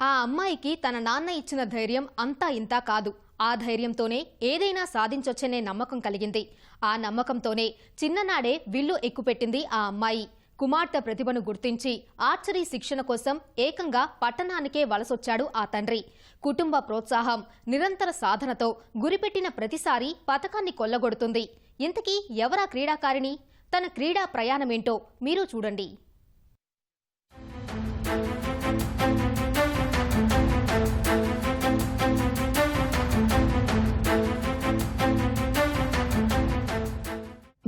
ఆ అమ్మాయికి తన నాన్న ఇచ్చిన ధైర్యం అంతా ఇంతా కాదు. ఆ ధైర్యంతోనే ఏదైనా సాధించొచ్చనే నమ్మకం కలిగింది. ఆ నమ్మకంతోనే చిన్ననాడే విల్లు ఎక్కుపెట్టింది ఆ అమ్మాయి. కుమార్తె ప్రతిభను గుర్తించి ఆర్చరీ శిక్షణ కోసం ఏకంగా పట్టణానికే వలసొచ్చాడు ఆ తండ్రి. కుటుంబ ప్రోత్సాహం నిరంతర సాధనతో గురిపెట్టిన ప్రతిసారి పథకాన్ని కొల్లగొడుతుంది. ఇంతకీ ఎవరా క్రీడాకారిణి? తన క్రీడా ప్రయాణమేంటో మీరు చూడండి.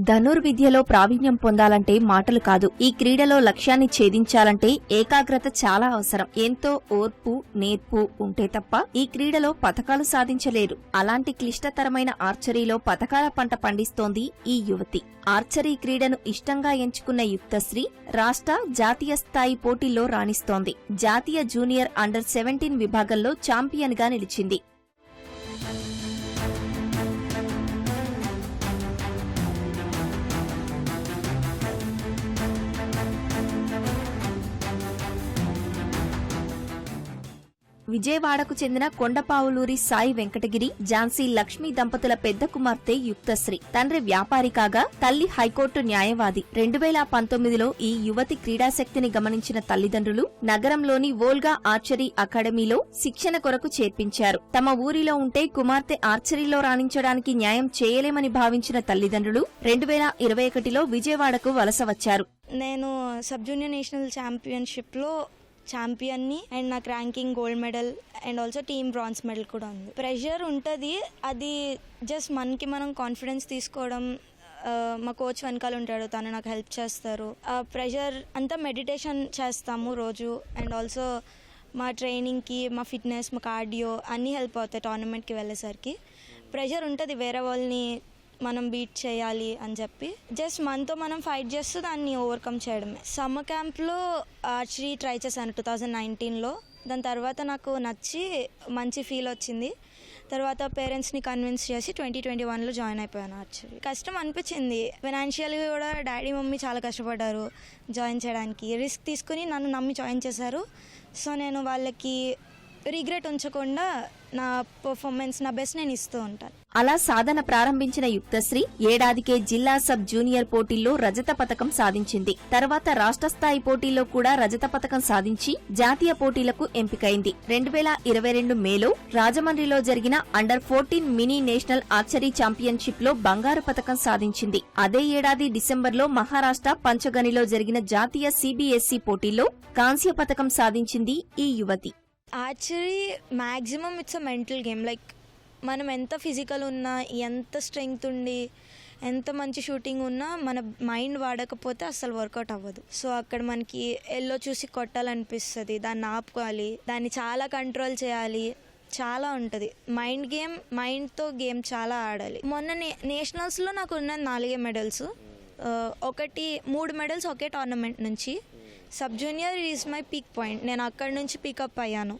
ధనుర్విద్యలో ప్రావీణ్యం పొందాలంటే మాటలు కాదు. ఈ క్రీడలో లక్ష్యాన్ని ఛేదించాలంటే ఏకాగ్రత చాలా అవసరం. ఎంతో ఓర్పు నేర్పు ఉంటే తప్ప ఈ క్రీడలో పథకాలు సాధించలేరు. అలాంటి క్లిష్టతరమైన ఆర్చరీలో పథకాల పంట పండిస్తోంది ఈ యువతి. ఆర్చరీ క్రీడను ఇష్టంగా ఎంచుకున్న యుక్తశ్రీ రాష్ట్ర జాతీయ స్థాయి పోటీల్లో రాణిస్తోంది. జాతీయ జూనియర్ అండర్ సెవెంటీన్ విభాగంలో ఛాంపియన్గా నిలిచింది. విజయవాడకు చెందిన కొండపావులూరి సాయి వెంకటగిరి ఝాన్సీ లక్ష్మీ దంపతుల పెద్ద కుమార్తె యుక్తశ్రీ. తండ్రి వ్యాపారి కాగా తల్లి హైకోర్టు న్యాయవాది. రెండు వేల పంతొమ్మిదిలో ఈ యువతి క్రీడాశక్తిని గమనించిన తల్లిదండ్రులు నగరంలోని వోల్గా ఆర్చరీ అకాడమీలో శిక్షణ కొరకు చేర్పించారు. తమ ఊరిలో ఉంటే కుమార్తె ఆర్చరీలో రాణించడానికి న్యాయం చేయలేమని భావించిన తల్లిదండ్రులు రెండు వేల ఇరవై ఒకటిలో విజయవాడకు వలస వచ్చారు. నేను సబ్ జూనియర్ నేషనల్ ఛాంపియన్షిప్లో ఛాంపియన్ని అండ్ నాకు ranking gold medal and also team bronze medal కూడా ఉంది. ప్రెషర్ ఉంటుంది అది జస్ట్ మనకి మనం కాన్ఫిడెన్స్ తీసుకోవడం మా కోచ్ వెనకాల ఉంటాడు తను నాకు హెల్ప్ చేస్తారు. ఆ ప్రెషర్ అంతా మెడిటేషన్ చేస్తాము రోజు అండ్ ఆల్సో మా ట్రైనింగ్కి మా ఫిట్నెస్ మా కార్డియో అన్నీ హెల్ప్ అవుతాయి టోర్నమెంట్కి వెళ్ళేసరికి. ప్రెషర్ ఉంటుంది వేరే వాళ్ళని మనం బీట్ చేయాలి అని చెప్పి. జస్ట్ మనతో మనం ఫైట్ చేస్తూ దాన్ని ఓవర్కమ్ చేయడమే. సమ్మర్ క్యాంప్లో ఆర్చరీ ట్రై చేశాను టూ థౌజండ్ నైన్టీన్లో దాని తర్వాత నాకు నచ్చి మంచి ఫీల్ వచ్చింది. తర్వాత పేరెంట్స్ని కన్విన్స్ చేసి ట్వంటీ ట్వంటీ వన్లో జాయిన్ అయిపోయాను ఆర్చరీ కష్టం అనిపించింది. ఫైనాన్షియల్గా కూడా డాడీ మమ్మీ చాలా కష్టపడ్డారు జాయిన్ చేయడానికి. రిస్క్ తీసుకుని నన్ను నమ్మి జాయిన్ చేశారు. సో నేను వాళ్ళకి రిగ్రెట్ ఉంచకుండా నా పర్ఫార్మెన్స్ నా బెస్ట్ నేను ఇస్తూ ఉంటాను. అలా సాధన ప్రారంభించిన యుక్తశ్రీ ఏడాదికే జిల్లా సబ్ జూనియర్ పోటీల్లో రజత పతకం సాధించింది. తర్వాత రాష్ట్ర స్థాయి పోటీల్లో కూడా రజత పతకం సాధించి జాతీయ పోటీలకు ఎంపికైంది. రెండు వేల ఇరవై రెండు మేలో రాజమండ్రిలో జరిగిన under forty mini national archery ఛాంపియన్షిప్లో బంగారు పతకం సాధించింది. అదే ఏడాది డిసెంబర్లో మహారాష్ట్ర పంచగనిలో జరిగిన జాతీయ సిబిఎస్ఈ పోటీల్లో కాంస్య పతకం సాధించింది ఈ యువతి. Actually maximum it's a mental game like మనం ఎంత ఫిజికల్ ఉన్నా ఎంత స్ట్రెంగ్త్ ఉండి ఎంత మంచి షూటింగ్ ఉన్నా మన మైండ్ వాడకపోతే అసలు వర్కౌట్ అవ్వదు. సో అక్కడ మనకి ఎల్లో చూసి కొట్టాలనిపిస్తుంది దాన్ని ఆపుకోవాలి దాన్ని చాలా కంట్రోల్ చేయాలి చాలా ఉంటుంది. మైండ్ గేమ్ మైండ్తో గేమ్ చాలా ఆడాలి. మొన్న నే నేషనల్స్లో నాకు ఉన్న నాలుగే మెడల్స్ uh, ఒకటి మూడు మెడల్స్ ఒకే టోర్నమెంట్ నుంచి. Sub junior is my peak point నేను అక్కడి నుంచి పికప్ అయ్యాను.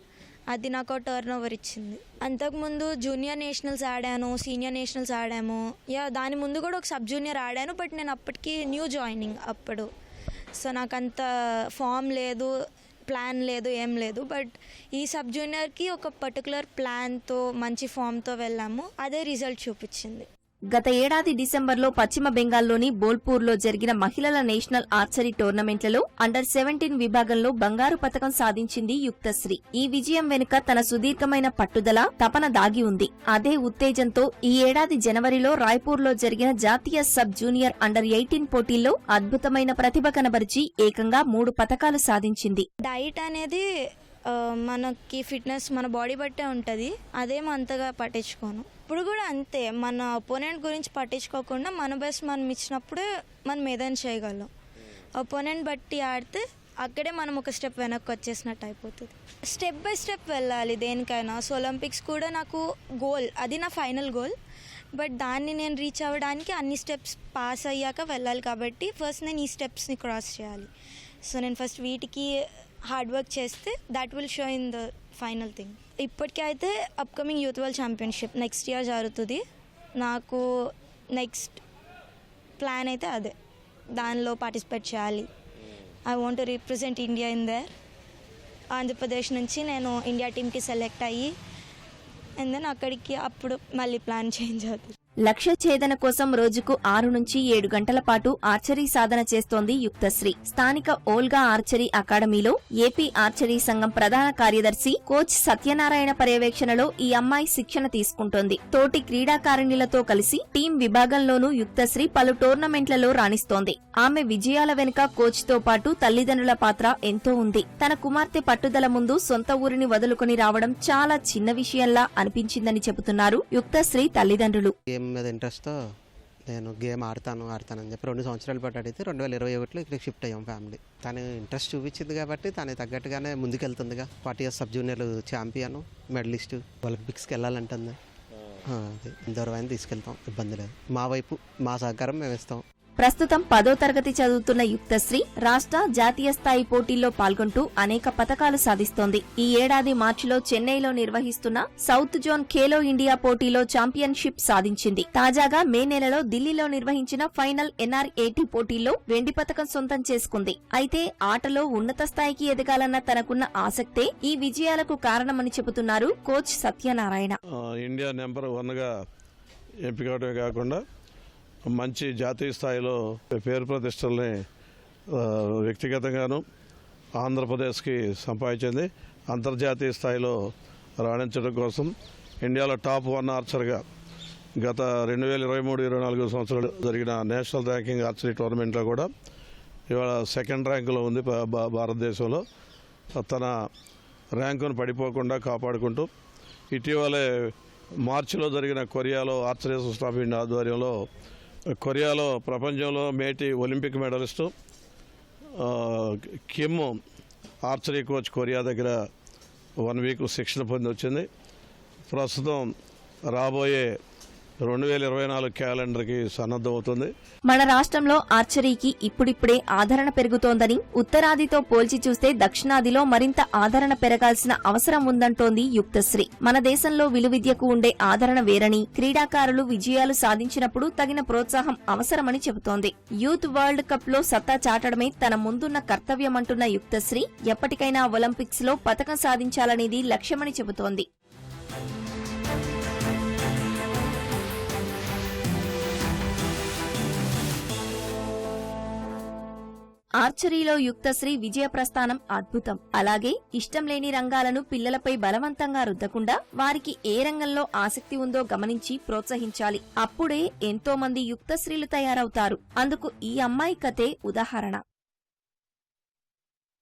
అది నాకు టర్న్ ఓవర్ ఇచ్చింది అంతకుముందు జూనియర్ నేషనల్స్ ఆడాను సీనియర్ నేషనల్స్ ఆడాము. యా దాని ముందు కూడా ఒక సబ్ జూనియర్ ఆడాను బట్ నేను అప్పటికి న్యూ జాయినింగ్ అప్పుడు. సో నాకు అంత ఫామ్ లేదు ప్లాన్ లేదు ఏం లేదు. బట్ ఈ సబ్ జూనియర్కి ఒక పర్టికులర్ ప్లాన్తో మంచి ఫామ్తో వెళ్ళాము. అదే రిజల్ట్ చూపించింది. గత ఏడాది డిసెంబర్లో పశ్చిమ బెంగాల్లోని బోల్పూర్లో జరిగిన మహిళల నేషనల్ ఆర్చరీ టోర్నమెంట్లలో అండర్ సెవెంటీన్ విభాగంలో బంగారు పతకం సాధించింది యుక్తశ్రీ. ఈ విజయం వెనుక తన సుదీర్ఘమైన పట్టుదల తపన దాగి ఉంది. అదే ఉత్తేజంతో ఈ ఏడాది జనవరిలో రాయ్పూర్లో జరిగిన జాతీయ సబ్ జూనియర్ అండర్ ఎయిటీన్ పోటీల్లో అద్భుతమైన ప్రతిభ కనబరిచి ఏకంగా మూడు పతకాలు సాధించింది. డైట్ అనేది మనకి ఫిట్నెస్ మన బాడీ బట్టే ఉంటుంది. అదేం అంతగా పట్టించుకోను. ఇప్పుడు కూడా అంతే. మన ఒపోనెంట్ గురించి పట్టించుకోకుండా మన బెస్ట్ మనం ఇచ్చినప్పుడే మనం ఏదైనా చేయగలం. ఒపోనెంట్ బట్టి ఆడితే అక్కడే మనం ఒక స్టెప్ వెనక్కి వచ్చేసినట్టు అయిపోతుంది. స్టెప్ బై స్టెప్ వెళ్ళాలి దేనికైనా. సో ఒలింపిక్స్ కూడా నాకు గోల్ అది నా ఫైనల్ గోల్ బట్ దాన్ని నేను రీచ్ అవ్వడానికి అన్ని స్టెప్స్ పాస్ అయ్యాక వెళ్ళాలి కాబట్టి ఫస్ట్ నేను ఈ స్టెప్స్ని క్రాస్ చేయాలి. సో నేను ఫస్ట్ వీటికి హార్డ్ వర్క్ చేస్తే that will show in the final thing ఇప్పటికీ అయితే upcoming youth world championship next year జరుగుతుంది. నాకు నెక్స్ట్ ప్లాన్ అయితే అదే. దానిలో పార్టిసిపేట్ చేయాలి. I want represent India in there Andhra Pradesh నుంచి నేను ఇండియా టీంకి సెలెక్ట్ అయ్యి అండ్ దెన్ అక్కడికి అప్పుడు మళ్ళీ ప్లాన్ చేంజ్ అవుతుంది. లక్ష్య ఛేదన కోసం రోజుకు ఆరు నుంచి ఏడు గంటల పాటు ఆర్చరీ సాధన చేస్తోంది యుక్తశ్రీ. స్థానిక ఓల్గా ఆర్చరీ అకాడమీలో ఏపీ ఆర్చరీ సంఘం ప్రధాన కార్యదర్శి కోచ్ సత్యనారాయణ పర్యవేక్షణలో ఈ అమ్మాయి శిక్షణ తీసుకుంటోంది. తోటి క్రీడాకారిణులతో కలిసి టీం విభాగంలోనూ యుక్తశ్రీ పలు టోర్నమెంట్లలో రాణిస్తోంది. ఆమె విజయాల వెనుక కోచ్తో పాటు తల్లిదండ్రుల పాత్ర ఎంతో ఉంది. తన కుమార్తె పట్టుదల ముందు సొంత ఊరిని వదులుకొని రావడం చాలా చిన్న విషయంలా అనిపించిందని చెబుతున్నారు యుక్తశ్రీ తల్లిదండ్రులు. గేమ్ మీద ఇంట్రెస్ట్తో నేను గేమ్ ఆడతాను ఆడతానని చెప్పి రెండు సంవత్సరాల పాటు అడిగితే రెండు వేల ఇరవై ఒకటిలో ఇక్కడికి షిఫ్ట్ అయ్యాం ఫ్యామిలీ తను ఇంట్రెస్ట్ చూపించింది కాబట్టి తనకి తగ్గట్టుగానే ముందుకెళ్తుందిగా. Forty years sub junior champion medalist ఒలింపిక్స్కి వెళ్ళాలంటుంది. అది. ఇంతవరకు తీసుకెళ్తాం ఇబ్బంది లేదు. మా వైపు మా సహకారం మేము ఇస్తాం. ప్రస్తుతం పదో తరగతి చదువుతున్న యుక్తశ్రీ రాష్ట్ర జాతీయ స్థాయి పోటీల్లో పాల్గొంటూ అనేక పతకాలు సాధిస్తోంది. ఈ ఏడాది మార్చిలో చెన్నైలో నిర్వహిస్తున్న సౌత్ జోన్ ఖేలో ఇండియా పోటీలో ఛాంపియన్షిప్ సాధించింది. తాజాగా మే నెలలో ఢిల్లీలో నిర్వహించిన ఫైనల్ ఎన్ఆర్ఏటీ పోటీల్లో వెండి పతకం సొంతం చేసుకుంది. అయితే ఆటలో ఉన్నత స్థాయికి ఎదగాలన్న తనకున్న ఆసక్తే ఈ విజయాలకు కారణమని చెబుతున్నారు కోచ్ సత్యనారాయణ. ఇండియా నెంబర్ ఎంపిక కాకుండా మంచి జాతీయ స్థాయిలో పేరు ప్రతిష్టల్ని వ్యక్తిగతంగాను ఆంధ్రప్రదేశ్కి సంపాదించింది. అంతర్జాతీయ స్థాయిలో రాణించడం కోసం ఇండియాలో టాప్ వన్ ఆర్చర్గా గత రెండు వేల ఇరవై మూడు ఇరవై నాలుగు సంవత్సరాలు జరిగిన నేషనల్ ర్యాంకింగ్ ఆర్చరీ టోర్నమెంట్లో కూడా ఇవాళ సెకండ్ ర్యాంకులో ఉంది భారతదేశంలో. తన ర్యాంకును పడిపోకుండా కాపాడుకుంటూ ఇటీవలే మార్చిలో జరిగిన కొరియాలో ఆర్చరీ అసోసియేషన్ ఆఫ్ ఇండియా ఆధ్వర్యంలో కొరియాలో ప్రపంచంలో మేటి Olympic medalist Kim archery coach Korea దగ్గర వన్ వీక్ శిక్షణ పొంది వచ్చింది ప్రస్తుతం రాబోయే రెండు వేల ఇరవై నాలుగు క్యాలెండర్కి సన్నద్ధమవుతుంది. మన రాష్ట్రంలో ఆర్చరీకి ఇప్పుడిప్పుడే ఆదరణ పెరుగుతోందని ఉత్తరాదితో పోల్చి చూస్తే దక్షిణాదిలో మరింత ఆదరణ పెరగాల్సిన అవసరం ఉందంటోంది యుక్తశ్రీ. మన దేశంలో విలువిద్యకు ఉండే ఆదరణ వేరని క్రీడాకారులు విజయాలు సాధించినప్పుడు తగిన ప్రోత్సాహం అవసరమని చెబుతోంది. యూత్ వరల్డ్ కప్లో సత్తా చాటడమే తన ముందున్న కర్తవ్యమంటున్న యుక్తశ్రీ ఎప్పటికైనా ఒలింపిక్స్లో పతకం సాధించాలనేది లక్ష్యమని చెబుతోంది. ఆర్చరీలో యుక్తశ్రీ విజయ ప్రస్థానం అద్భుతం. అలాగే ఇష్టం లేని రంగాలను పిల్లలపై బలవంతంగా రుద్దకుండా వారికి ఏ రంగంలో ఆసక్తి ఉందో గమనించి ప్రోత్సహించాలి. అప్పుడే ఎంతో మంది యుక్తశ్రీలు తయారవుతారు. అందుకు ఈ అమ్మాయి కథే ఉదాహరణ.